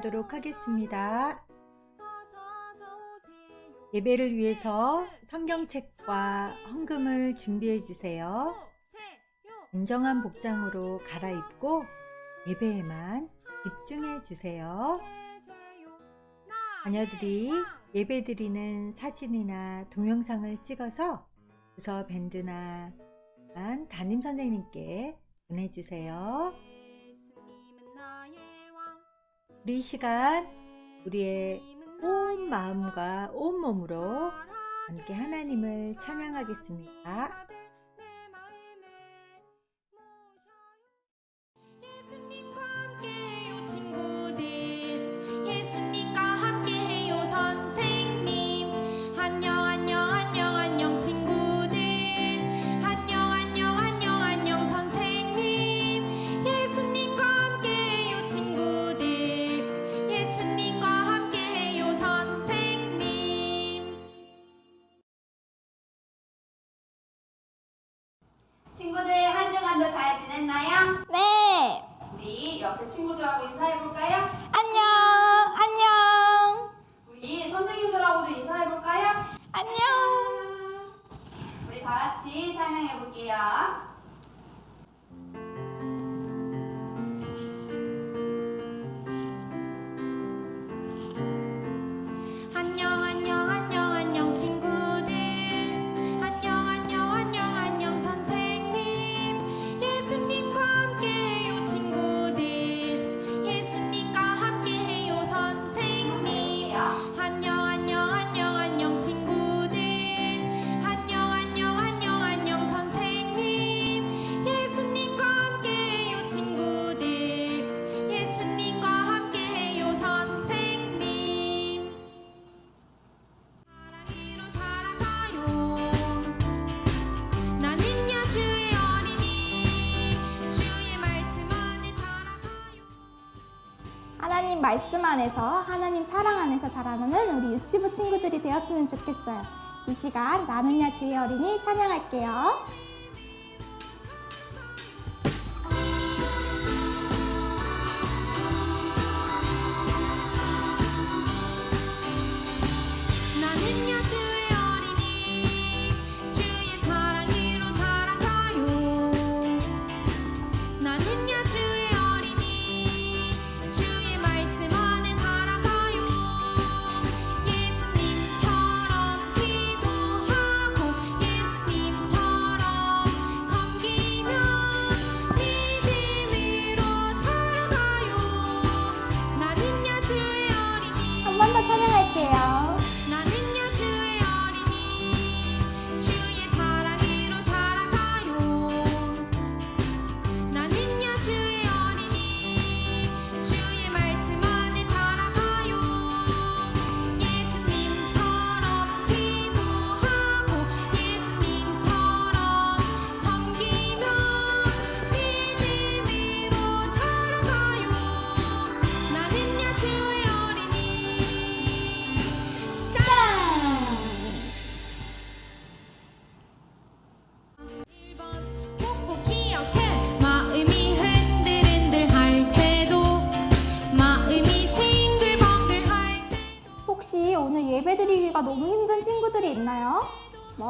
하도록 하겠습니다. 예배를 위해서 성경책과 헌금을 준비해 주세요. 인정한 복장으로 갈아입고 예배에만 집중해 주세요. 자녀들이 예배 드리는 사진이나 동영상을 찍어서 부서 밴드나 담임 선생님께 보내주세요. 우리 이 시간 우리의 온 마음과 온 몸으로 함께 하나님을 찬양하겠습니다. 말씀 안에서 하나님 사랑 안에서 자라나는 우리 유치부 친구들이 되었으면 좋겠어요. 이 시간 나는야 주의 어린이 찬양할게요.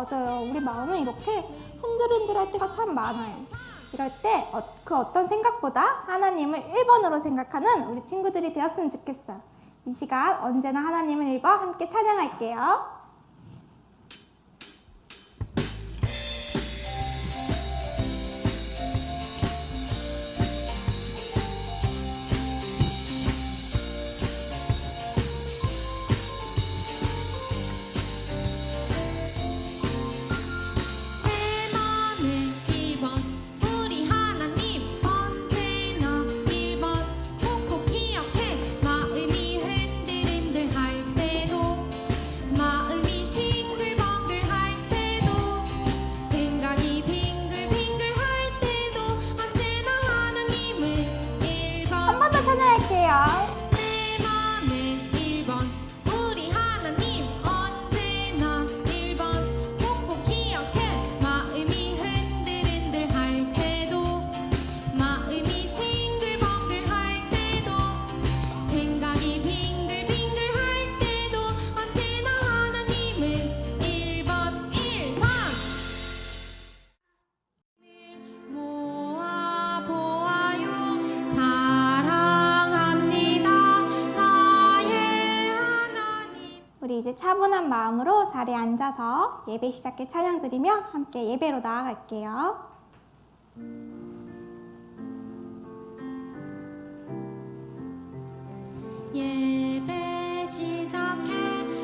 맞아요. 우리 마음은 이렇게 흔들흔들할 때가 참 많아요. 이럴 때그 어, 어떤 생각보다 하나님을 1번으로 생각하는 우리 친구들이 되었으면 좋겠어요. 이 시간 언제나 하나님을 1번 함께 찬양할게요. 차분한 마음으로 자리에 앉아서 예배 시작해 찬양 드리며 함께 예배로 나아갈게요. 예배 시작해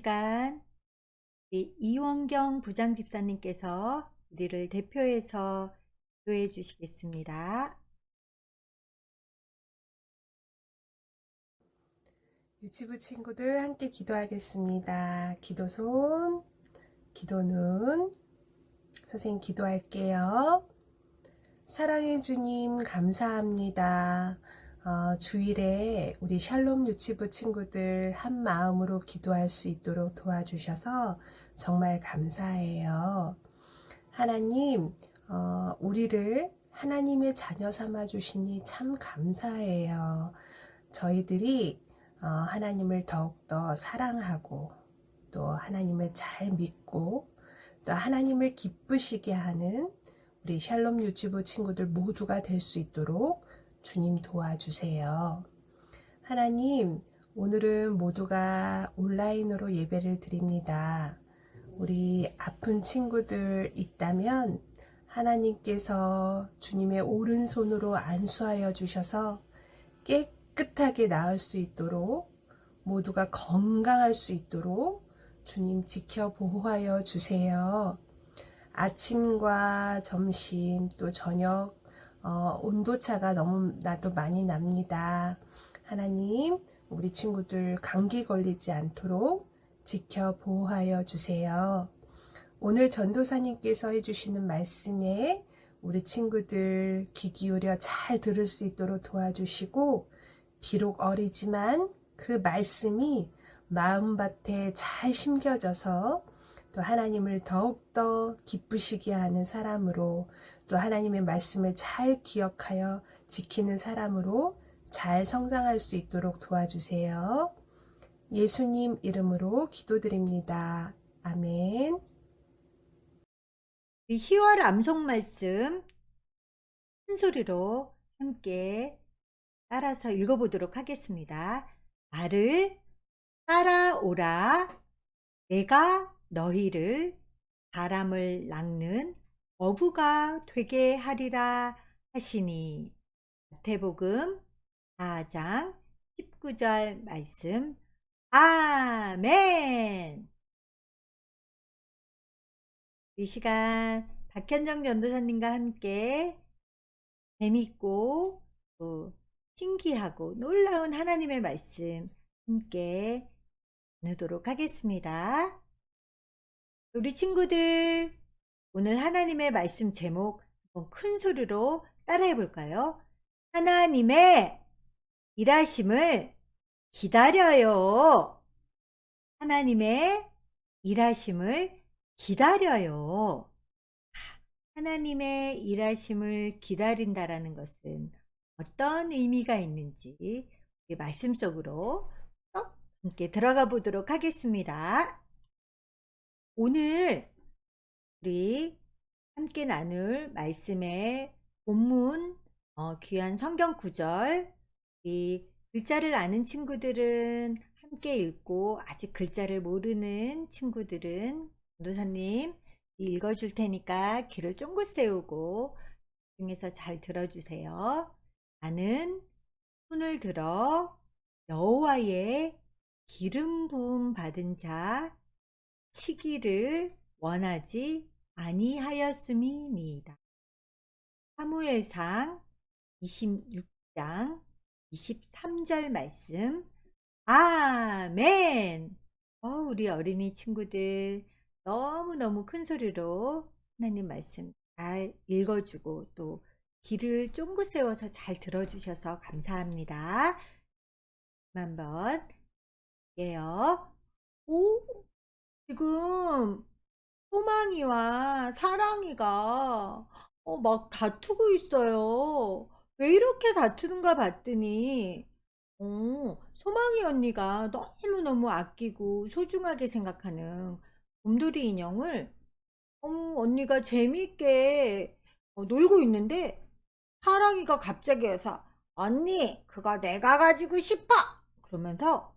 시간 이원경 부장 집사님께서 우리를 대표해서 기도해 주시겠습니다. 유치부 친구들 함께 기도하겠습니다. 기도손, 기도눈. 선생님 기도할게요. 사랑해 주님 감사합니다. 어, 주일에 우리 샬롬 유치부 친구들 한 마음으로 기도할 수 있도록 도와주셔서 정말 감사해요. 하나님, 어, 우리를 하나님의 자녀 삼아 주시니 참 감사해요. 저희들이 어, 하나님을 더욱더 사랑하고 또 하나님을 잘 믿고 또 하나님을 기쁘시게 하는 우리 샬롬 유치부 친구들 모두가 될 수 있도록 주님 도와주세요. 하나님, 오늘은 모두가 온라인으로 예배를 드립니다. 우리 아픈 친구들 있다면 하나님께서 주님의 오른손으로 안수하여 주셔서 깨끗하게 나을 수 있도록 모두가 건강할 수 있도록 주님 지켜 보호하여 주세요. 아침과 점심 또 저녁 어, 온도차가 너무 나도 많이 납니다. 하나님, 우리 친구들 감기 걸리지 않도록 지켜 보호하여 주세요. 오늘 전도사님께서 해주시는 말씀에 우리 친구들 귀 기울여 잘 들을 수 있도록 도와주시고, 비록 어리지만 그 말씀이 마음밭에 잘 심겨져서 또 하나님을 더욱더 기쁘시게 하는 사람으로 또 하나님의 말씀을 잘 기억하여 지키는 사람으로 잘 성장할 수 있도록 도와주세요. 예수님 이름으로 기도드립니다. 아멘. 우리 10월 암송 말씀 큰 소리로 함께 따라서 읽어보도록 하겠습니다. 나를 따라오라. 내가 너희를 바람을 낚는 어부가 되게 하리라 하시니. 마태복음 4장 19절 말씀. 아멘. 이 시간 박현정 전도사님과 함께 재밌고 또 신기하고 놀라운 하나님의 말씀 함께 나누도록 하겠습니다. 우리 친구들 오늘 하나님의 말씀 제목 큰 소리로 따라해 볼까요? 하나님의 일하심을 기다려요. 하나님의 일하심을 기다려요. 하나님의 일하심을 기다린다라는 것은 어떤 의미가 있는지 말씀 속으로 또 함께 들어가 보도록 하겠습니다. 오늘 우리 함께 나눌 말씀의 본문 어, 귀한 성경 구절 이 글자를 아는 친구들은 함께 읽고 아직 글자를 모르는 친구들은 전도사님 읽어줄 테니까 귀를 쫑긋 세우고 중에서 잘 들어주세요. 나는 손을 들어 여호와의 기름 부음 받은 자 치기를 원하지 아니하였음이니이다. 사무엘상 26장 23절 말씀. 아멘. 어, 우리 어린이 친구들 너무너무 큰 소리로 하나님 말씀 잘 읽어주고 또 귀를 쫑긋 세워서 잘 들어주셔서 감사합니다. 한번 볼게요. 오, 지금 소망이와 사랑이가 어, 막 다투고 있어요. 왜 이렇게 다투는가 봤더니 어, 소망이 언니가 너무너무 아끼고 소중하게 생각하는 곰돌이 인형을 어머, 언니가 재미있게 어, 놀고 있는데 사랑이가 갑자기 와서 언니 그거 내가 가지고 싶어 그러면서 헉,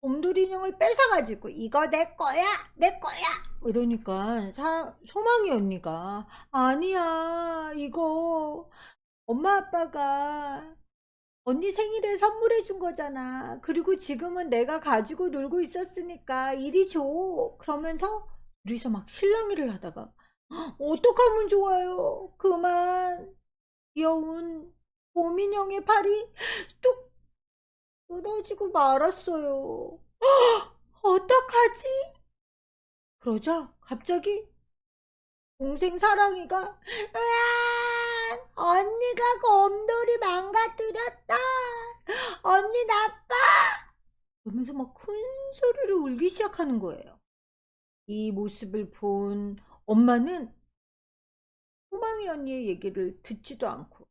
곰돌이 인형을 뺏어가지고 이거 내 거야 내 거야 이러니까 사, 소망이 언니가 아니야 이거 엄마 아빠가 언니 생일에 선물해 준 거잖아. 그리고 지금은 내가 가지고 놀고 있었으니까 이리 줘. 그러면서 둘이서 막 실랑이를 하다가 "헉, 어떡하면 좋아요. 그만 귀여운 봄인형의 팔이 뚝 끊어지고 말았어요. "헉, 어떡하지? 그러자 갑자기 동생 사랑이가 으아! 언니가 곰돌이 망가뜨렸다. 언니 나빠. 그러면서 막 큰 소리를 울기 시작하는 거예요. 이 모습을 본 엄마는 소망이 언니의 얘기를 듣지도 않고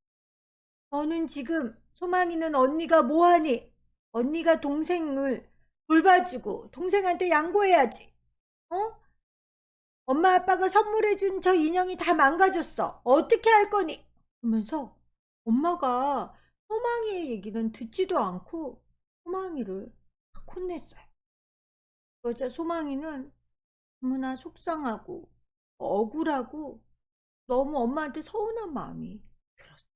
너는 지금 소망이는 언니가 뭐하니? 언니가 동생을 돌봐주고 동생한테 양보해야지. 어? 엄마 아빠가 선물해준 저 인형이 다 망가졌어. 어떻게 할 거니? 하면서 엄마가 소망이의 얘기는 듣지도 않고 소망이를 막 혼냈어요. 그러자 소망이는 너무나 속상하고 억울하고 너무 엄마한테 서운한 마음이 들었어요.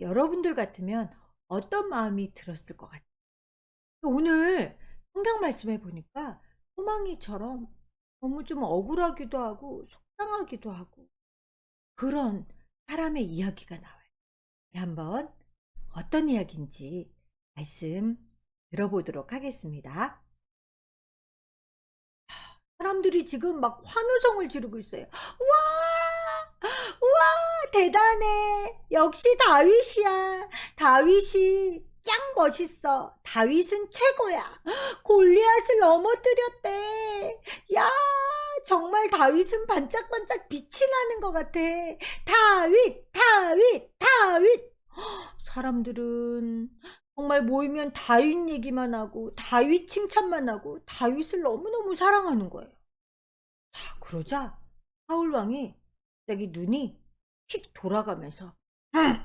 여러분들 같으면 어떤 마음이 들었을 것 같아요? 오늘 성경 말씀에 보니까 소망이처럼 너무 좀 억울하기도 하고 속상하기도 하고 그런 사람의 이야기가 나와요. 한번 어떤 이야기인지 말씀 들어보도록 하겠습니다. 사람들이 지금 막 환호성을 지르고 있어요. 와! 와! 대단해! 역시 다윗이야. 다윗이 짱 멋있어. 다윗은 최고야. 골리앗을 넘어뜨렸대. 야! 정말 다윗은 반짝반짝 빛이 나는 것 같아. 다윗! 다윗! 다윗! 사람들은 정말 모이면 다윗 얘기만 하고 다윗 칭찬만 하고 다윗을 너무너무 사랑하는 거예요. 자, 그러자 사울 왕이 갑자기 눈이 휙 돌아가면서 "흠,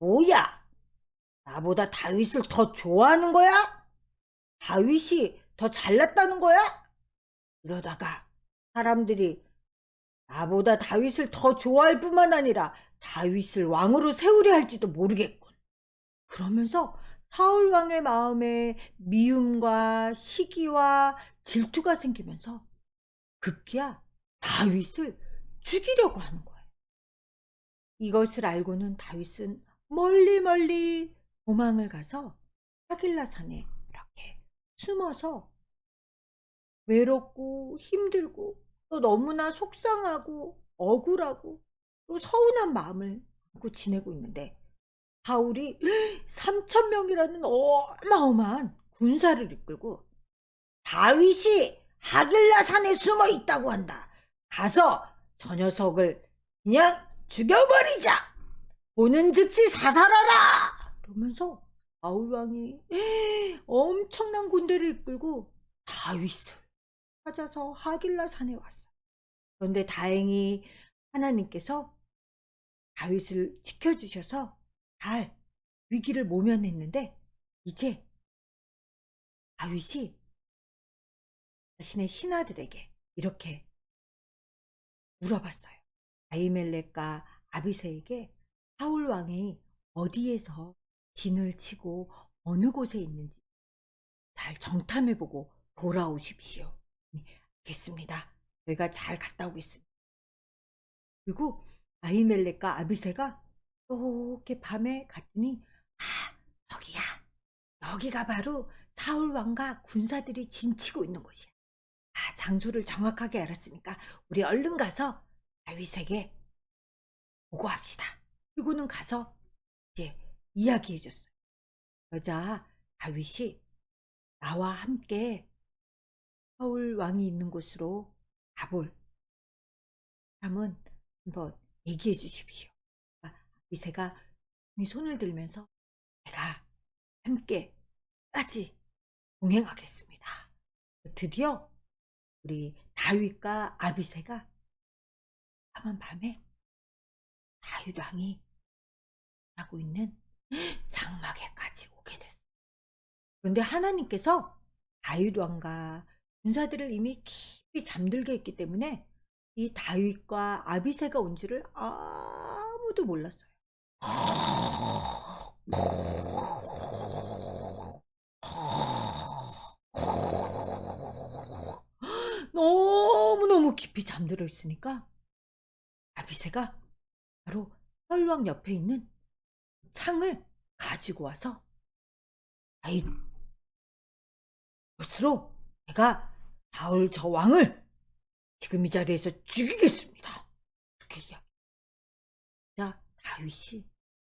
뭐야? 나보다 다윗을 더 좋아하는 거야? 다윗이 더 잘났다는 거야? 이러다가 사람들이 나보다 다윗을 더 좋아할 뿐만 아니라 다윗을 왕으로 세우려 할지도 모르겠군. 그러면서 사울 왕의 마음에 미움과 시기와 질투가 생기면서 급기야 다윗을 죽이려고 하는 거예요. 이것을 알고는 다윗은 멀리 멀리 도망을 가서 하길라 산에 이렇게 숨어서 외롭고 힘들고 또 너무나 속상하고 억울하고 또 서운한 마음을 안고 지내고 있는데 바울이 3천 명이라는 어마어마한 군사를 이끌고 다윗이 하길라 산에 숨어 있다고 한다. 가서 저 녀석을 그냥 죽여버리자. 보는 즉시 사살하라. 그러면서 바울 왕이 엄청난 군대를 이끌고 다윗을 찾아서 하길라 산에 왔어요. 그런데 다행히 하나님께서 다윗을 지켜주셔서 잘 위기를 모면했는데 이제 다윗이 자신의 신하들에게 이렇게 물어봤어요. 아이멜렉과 아비세에게 사울 왕이 어디에서 진을 치고 어느 곳에 있는지 잘 정탐해보고 돌아오십시오. 네, 알겠습니다. 저희가 잘 갔다 오겠습니다. 그리고 아이멜렉과 아비세가 이렇게 밤에 갔더니 아 거기야 여기가 바로 사울 왕과 군사들이 진치고 있는 곳이야. 아 장소를 정확하게 알았으니까 우리 얼른 가서 다윗에게 보고합시다. 그리고는 가서 이제 이야기해줬어요. 여자 다윗이 나와 함께 사울 왕이 있는 곳으로 가볼 사람은 한번 얘기해 주십시오. 이세가 손을 들면서 내가 함께까지 동행하겠습니다. 드디어 우리 다윗과 아비세가 까만 밤에 다윗 왕이 하고 있는 장막에까지 오게 됐어요. 그런데 하나님께서 다윗 왕과 군사들을 이미 깊이 잠들게 했기 때문에 이 다윗과 아비세가 온 줄을 아무도 몰랐어요. 깊이 잠들어 있으니까 아비세가 바로 설왕 옆에 있는 창을 가지고 와서 아이 것으로 내가 사울 저 왕을 지금 이 자리에서 죽이겠습니다. 이렇게 이야기. 자, 다윗이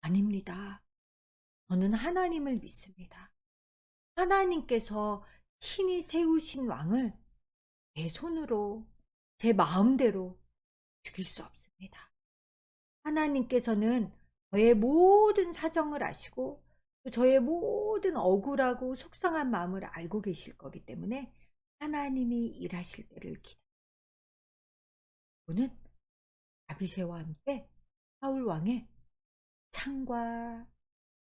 아닙니다. 저는 하나님을 믿습니다. 하나님께서 친히 세우신 왕을 내 손으로, 제 마음대로 죽일 수 없습니다. 하나님께서는 저의 모든 사정을 아시고 또 저의 모든 억울하고 속상한 마음을 알고 계실 거기 때문에 하나님이 일하실 때를 기다. 저는 아비세와 함께 사울 왕의 창과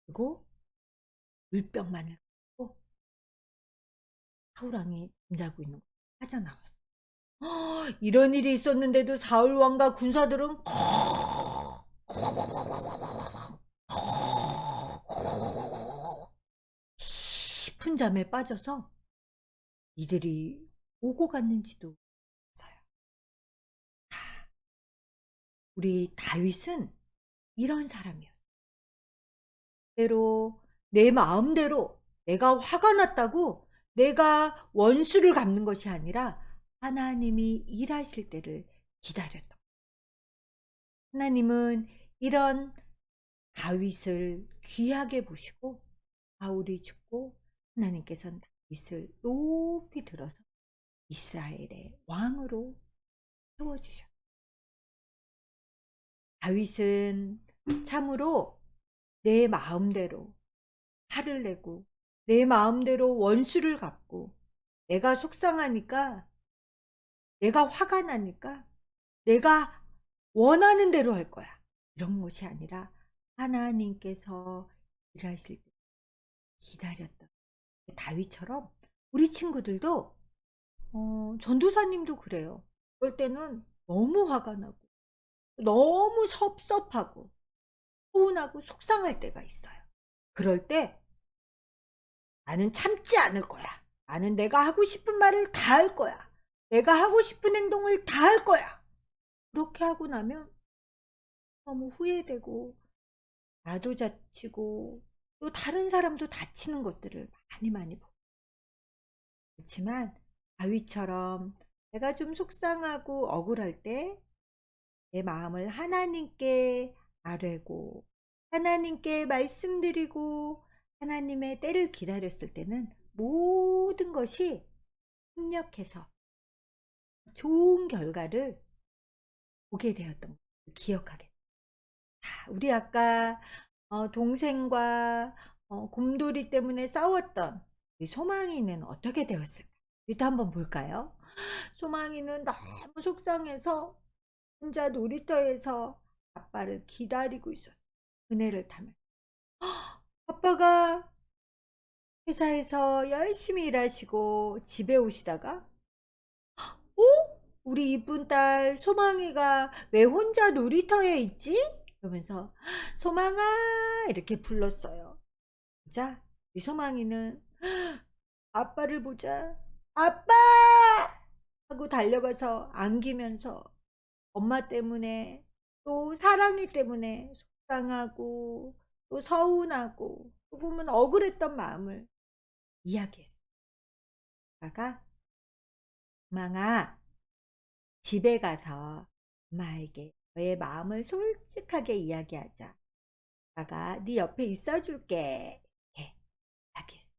그리고 물병만을 갖고 사울 왕이 잠자고 있는 걸 빠져나왔어요. 허, 이런 일이 있었는데도 사울 왕과 군사들은 깊은 잠에 빠져서 이들이 오고 갔는지도 몰라요. 하, 우리 다윗은 이런 사람이었어요. 때로 내 마음대로 내가 화가 났다고 내가 원수를 갚는 것이 아니라 하나님이 일하실 때를 기다렸다. 하나님은 이런 다윗을 귀하게 보시고 바울이 죽고 하나님께서는 다윗을 높이 들어서 이스라엘의 왕으로 세워주셨다. 다윗은 참으로 내 마음대로 화를 내고 내 마음대로 원수를 갚고 내가 속상하니까 내가 화가 나니까 내가 원하는 대로 할 거야. 이런 것이 아니라 하나님께서 일하실 때 기다렸던 다윗처럼 우리 친구들도 어, 전도사님도 그래요. 그럴 때는 너무 화가 나고 너무 섭섭하고 서운하고 속상할 때가 있어요. 그럴 때 나는 참지 않을 거야. 나는 내가 하고 싶은 말을 다 할 거야. 내가 하고 싶은 행동을 다 할 거야. 그렇게 하고 나면 너무 후회되고 나도 다치고 또 다른 사람도 다치는 것들을 많이 많이 보고 그렇지만 다윗처럼 내가 좀 속상하고 억울할 때 내 마음을 하나님께 아뢰고 하나님께 말씀드리고 하나님의 때를 기다렸을 때는 모든 것이 협력해서 좋은 결과를 보게 되었던 것을 기억하게. 자, 우리 아까 어, 동생과 어, 곰돌이 때문에 싸웠던 소망이는 어떻게 되었을까? 이것도 한번 볼까요? 소망이는 너무 속상해서 혼자 놀이터에서 아빠를 기다리고 있었어. 그네를 타면. 아빠가 회사에서 열심히 일하시고 집에 오시다가 어? 우리 이쁜 딸 소망이가 왜 혼자 놀이터에 있지? 그러면서 소망아 이렇게 불렀어요. 자, 이 소망이는 아빠를 보자. 아빠! 하고 달려가서 안기면서 엄마 때문에 또 사랑이 때문에 속상하고 또 서운하고 또 보면 억울했던 마음을 이야기했어요. 아가 망아 집에 가서 엄마에게 너의 마음을 솔직하게 이야기하자. 아가 네 옆에 있어줄게. 이렇게 이야기했어.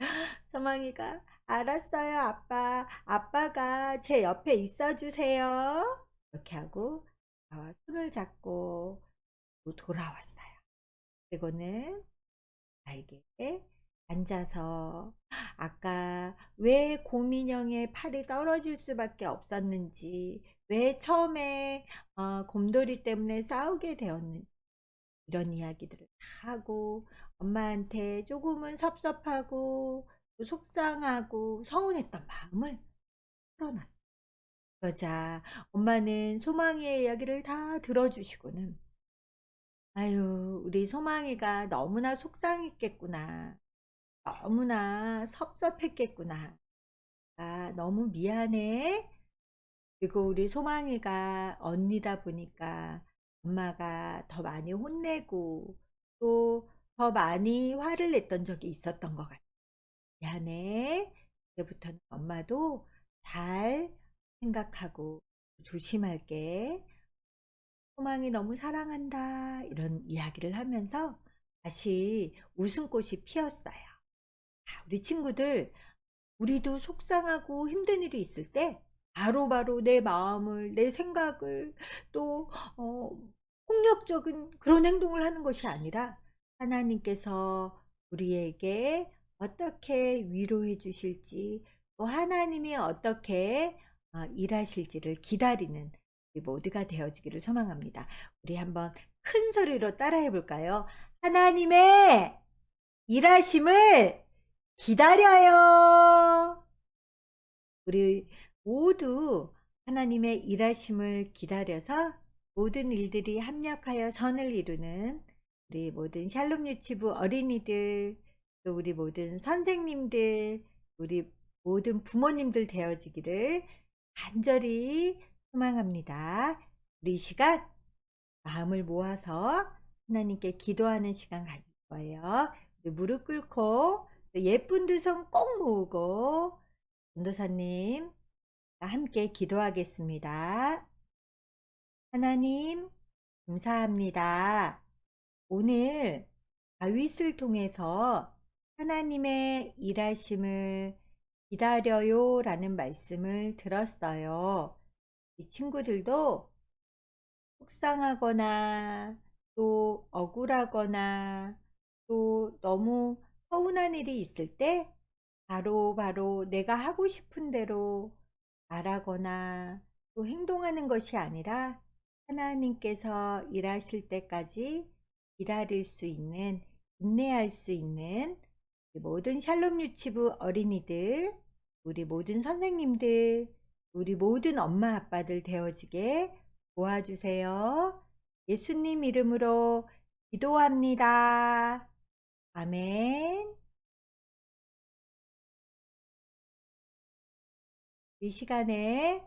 소망이가 알았어요 아빠. 아빠가 제 옆에 있어주세요. 이렇게 하고 손을 잡고 또 돌아왔어요. 그리고는 나에게 앉아서 아까 왜 곰인형의 팔이 떨어질 수밖에 없었는지, 왜 처음에 어, 곰돌이 때문에 싸우게 되었는지, 이런 이야기들을 다 하고 엄마한테 조금은 섭섭하고 또 속상하고 서운했던 마음을 풀어놨어요. 그러자 엄마는 소망이의 이야기를 다 들어주시고는 아유, 우리 소망이가 너무나 속상했겠구나. 너무나 섭섭했겠구나. 아, 너무 미안해. 그리고 우리 소망이가 언니다 보니까 엄마가 더 많이 혼내고 또 더 많이 화를 냈던 적이 있었던 것 같아. 미안해. 이제부터는 엄마도 잘 생각하고 조심할게. 소망이 너무 사랑한다. 이런 이야기를 하면서 다시 웃음꽃이 피었어요. 자, 우리 친구들, 우리도 속상하고 힘든 일이 있을 때 바로바로 내 마음을, 내 생각을 또, 어, 폭력적인 그런 행동을 하는 것이 아니라 하나님께서 우리에게 어떻게 위로해 주실지 또 하나님이 어떻게 어, 일하실지를 기다리는 우리 모두가 되어지기를 소망합니다. 우리 한번 큰 소리로 따라해 볼까요? 하나님의 일하심을 기다려요. 우리 모두 하나님의 일하심을 기다려서 모든 일들이 합력하여 선을 이루는 우리 모든 샬롬 유치부 어린이들, 또 우리 모든 선생님들, 우리 모든 부모님들 되어지기를 간절히 소망합니다. 우리 이 시간 마음을 모아서 하나님께 기도하는 시간 가질 거예요. 무릎 꿇고 또 예쁜 두 손 꼭 모으고 전도사님 함께 기도하겠습니다. 하나님 감사합니다. 오늘 다윗을 통해서 하나님의 일하심을 기다려요 라는 말씀을 들었어요. 이 친구들도 속상하거나 또 억울하거나 또 너무 서운한 일이 있을 때 바로 바로 내가 하고 싶은 대로 말하거나 또 행동하는 것이 아니라 하나님께서 일하실 때까지 기다릴 수 있는, 인내할 수 있는 모든 샬롬 유치부 어린이들, 우리 모든 선생님들, 우리 모든 엄마 아빠들 되어지게 도와주세요. 예수님 이름으로 기도합니다. 아멘. 이 시간에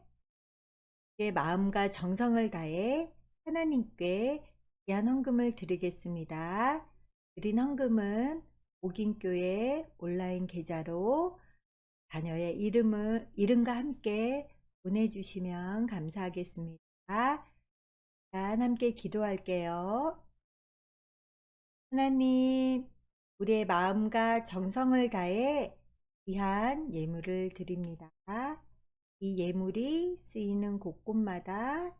내 마음과 정성을 다해 하나님께 귀한 헌금을 드리겠습니다. 드린 헌금은 옥인교회 온라인 계좌로 자녀의 이름을, 이름과 함께 보내주시면 감사하겠습니다. 함께 기도할게요. 하나님, 우리의 마음과 정성을 다해 귀한 예물을 드립니다. 이 예물이 쓰이는 곳곳마다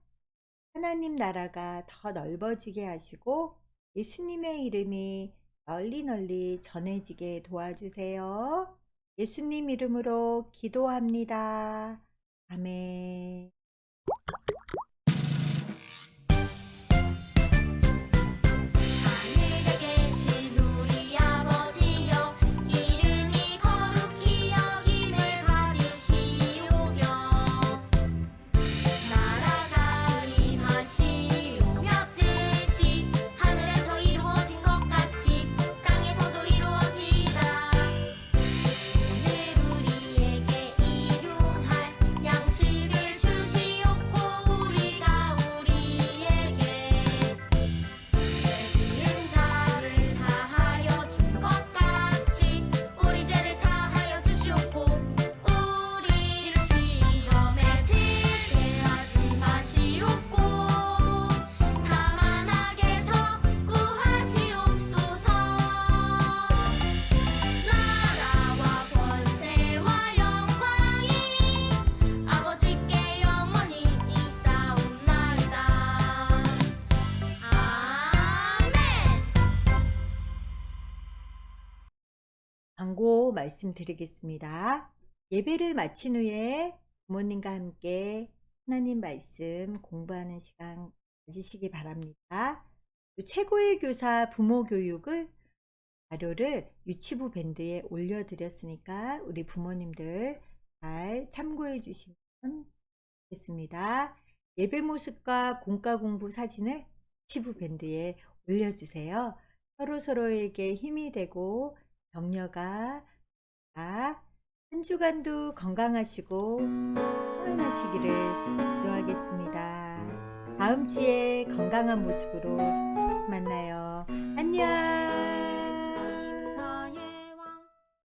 하나님 나라가 더 넓어지게 하시고 예수님의 이름이 널리 널리 전해지게 도와주세요. 예수님 이름으로 기도합니다. 아멘. 광고 말씀드리겠습니다. 예배를 마친 후에 부모님과 함께 하나님 말씀 공부하는 시간 가지시기 바랍니다. 최고의 교사 부모 교육을 자료를 유치부 밴드에 올려드렸으니까 우리 부모님들 잘 참고해 주시면 좋겠습니다. 예배 모습과 공과 공부 사진을 유치부 밴드에 올려주세요. 서로 서로에게 힘이 되고 격려가 아, 한 주간도 건강하시고 평안하시기를 기도하겠습니다. 다음 주에 건강한 모습으로 만나요. 안녕.